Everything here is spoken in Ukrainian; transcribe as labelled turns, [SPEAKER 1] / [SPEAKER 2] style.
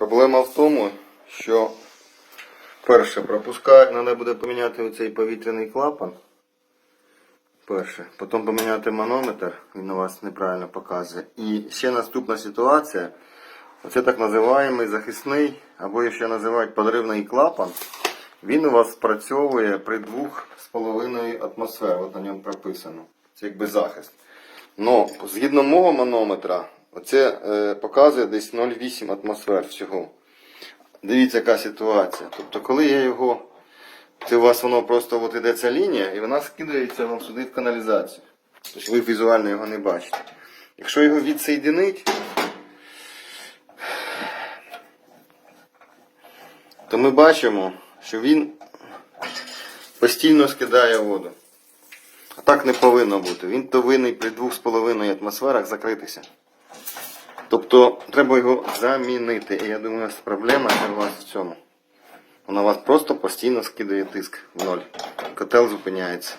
[SPEAKER 1] Проблема в тому, що перше пропускає, треба буде поміняти оцей повітряний клапан. Перше. Потім поміняти манометр, він у вас неправильно показує. І ще наступна ситуація. Оце так називаємий захисний, або ще називають подривний клапан. Він у вас спрацьовує при 2,5 атмосфер. От на ньому прописано. Це якби захист. Но згідно мого манометра, оце е, показує десь 0,8 атмосфер всього. Дивіться, яка ситуація. Тобто, коли я його. Це у вас воно просто от іде ця лінія, і вона скидається вам сюди в каналізацію. Тобто ви візуально його не бачите. Якщо його відсоєдинить, то ми бачимо, що він постійно скидає воду. А так не повинно бути. Він повинен при 2,5 атмосферах закритися. Тобто треба його замінити. І я думаю, проблема не у вас в цьому. Вона вас просто постійно скидає тиск в ноль. Котел зупиняється.